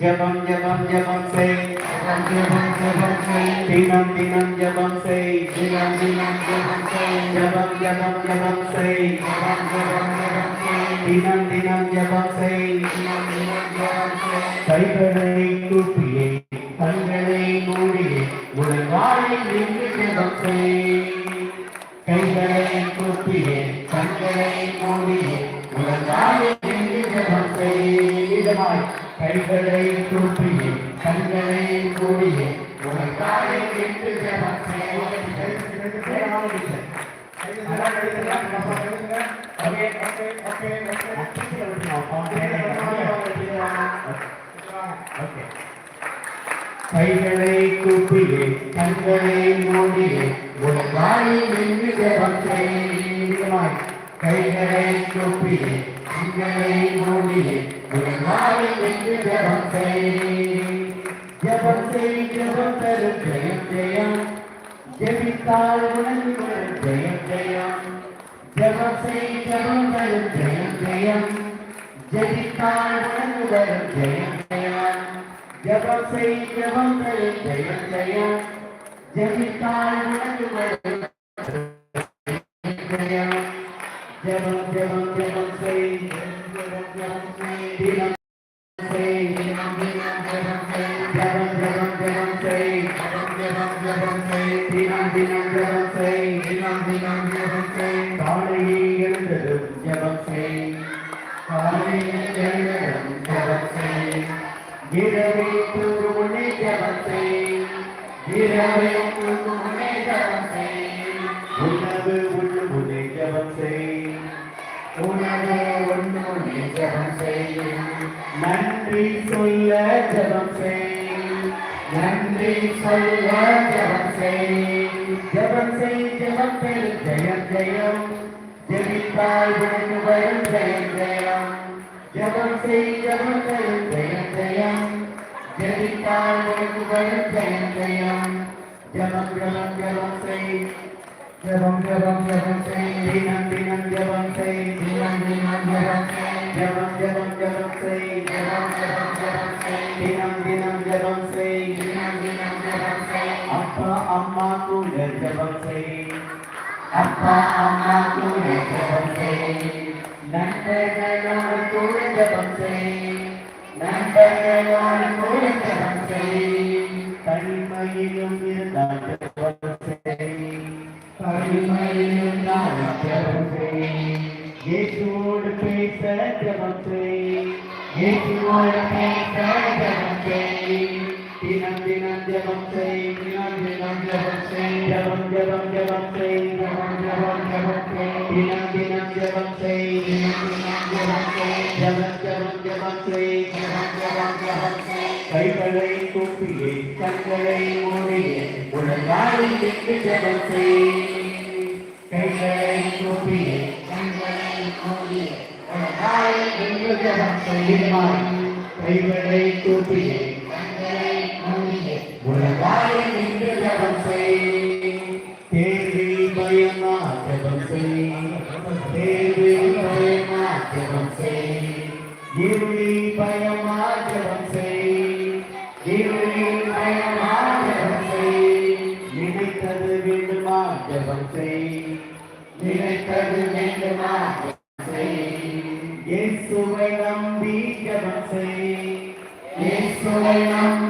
ஜபம் ஜபம் ஜபம் செய் ஜபம் ஜபம் ஜபம் செய் தினம் தினம் ஜபம் செய் தினம் தினம் ஜபம் செய் ஜபம் ஜபம் ஜபம் செய் ஜபம் ஜபம் ஜபம் செய் தினம் தினம் ஜபம் செய் தினம் தினம் ஜபம் செய் கைகளை கூப்பியே கண்களை மூடியே முழங்காலில் நின்று ஜபம் செய் கைகளை கூப்பியே கண்களை மூடியே கைகளை கூப்பியே கண்களை மூடியே உங்கள் நின்று ஜபம் கைகளை கூப்பியே கண்களை மூடியே முழங்காலில் நின்று ஜெபம் செய்வாய் கைகளை கூப்பியே கண்களை மூடியே முழங்காலில் நின்று ஜெபம் செய் ஜெபம் செய் ஜெபம் தரும் ஜெயம் ஜெயம் ஜெபித்தால் உனக்கு வரும் ஜெயம் ஜெயம் ஜெபம் செய் ஜெபம் தரும் ஜெயம் ஜெயம் ஜெபித்தால் உனக்கு வரும் ஜெயம் ஜெயம் ஜபம் செய் ஜபம் தரும் ஜெயம் ஜெயம் ஜபித்தால் உனக்கு வரும் ஜெயம் ஜபம் ஜபம் ஜபம் செய் ஜபம் ஜபம் செய் தினம் செய் தினம் தினம் ஜபம் செய் ஜபம் ஜபம் ஜபம் செய் ஜபம் ஜபம் ஜபம் செய் தினம் தினம் ஜபம் செய் தினம் தினம் ஜபம் செய் காலையில் எழுந்ததும் ஜபம் செய் காலையில் எழுந்ததும் ஜபம் செய் இரவை தூங்குமுன்னே ஜபம் செய் இரவை தூங்குமுன்னே ஜபம் செய் உணவு உணவு உண்ணு முன்னே ஜபம் செய் நன்றி சொல்ல ஜபம் செய் நன்றி சொல்ல ஜபம் செய் ஜபம் செய் ஜபம் செய் ஜெயம் ஜெயம் ஜெபித்தால் உனக்கு வரும் ஜெயம் ஜெயம் ஜபம் செய் ஜபம் தரும் ஜெயம் ஜெயம் ஜெபித்தால் உனக்கு வரும் ஜெயம் ஜெயம் ஜபம் ஜபம் ஜபம் செய் ஜபம் ஜபம் ஜபம் செய் தினம் தினம் ஜபம் செய் தினம் தினம் ஜபம் செய் ஜபம் ஜபம் ஜபம் செய் ஜபம் ஜபம் ஜபம் செய் தினம் தினம் ஜபம் செய் தினம் தினம் ஜபம் செய் அப்பா அம்மா கூட ஜபம் செய் அப்பா அம்மா கூட ஜபம் செய் நண்பர்களோடு கூட ஜபம் செய் நண்பர்களோடு கூட ஜபம் செய் தனிமையிலும் ஜபம் செய் தினம் தினம் ஜபம் செய் ஜபம் ஜபம் ஜபம் செய் ஜபம் ஜபம் ஜபம் செய் தினம் தினம் ஜபம் செய் தினம் தினம் ஜபம் செய் ஜபம் ஜபம் ஜபம் செய் ஜபம் ஜபம் ஜபம் செய் கைகளை கூப்பியே கண்களை மூடியே உலகாலில் விட்டு ஜபம் செய் கைகளை கூப்பியே கண்களை மூடியே விட்டு ஜபம் கைகளை கூப்பியே நினைத்தது வேண்டுமா இயேசுவை நம்பி ஜபம் செய். இயேசுவை நம்பி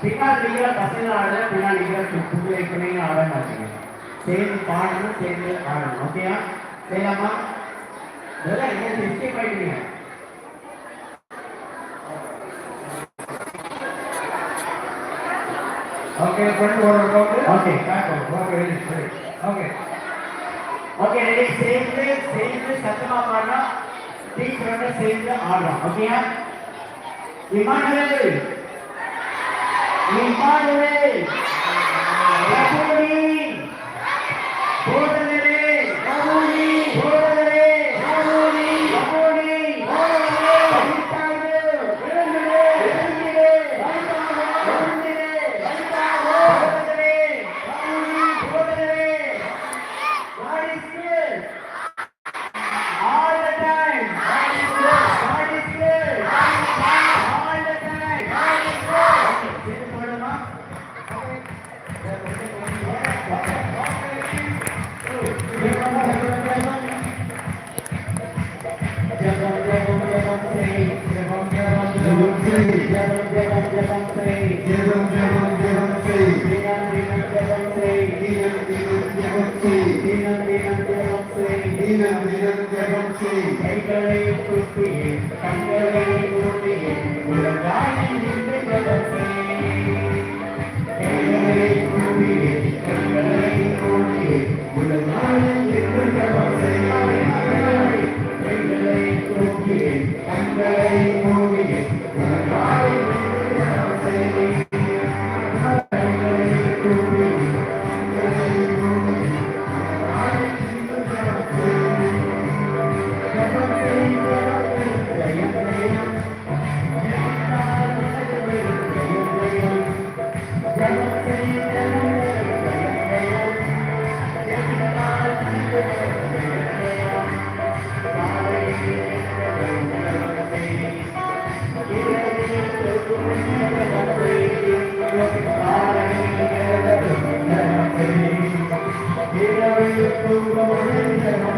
பின்னால் நிற்கிற பசங்க ஆட பின்னால் நிற்கிற புதிய துணையும் ஆட மாட்டீங்க சேர்ந்து பாடணும் சேர்ந்து ஆடணும் ஓகேயா செய்யலாமா இதெல்லாம் என்ன சிஸ்டி பண்ணிட்டீங்க okay front over okay okay back okay very good okay okay ready சேர்ந்து சேர்ந்து சத்தமா பாடலாம் டீச்சரோட சேர்ந்து ஆடலாம் ஓகேயா இமானுவேல் Environment. தூக்கி கைகளை கண்களை மூடி Obrigado.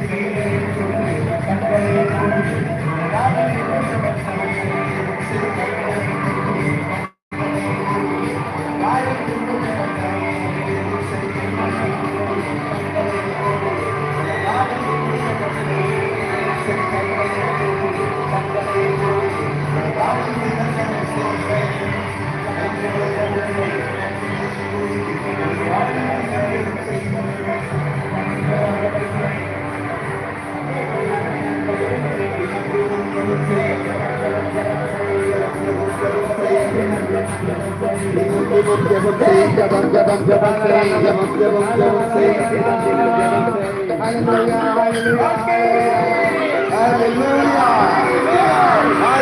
Hallelujah. Hallelujah.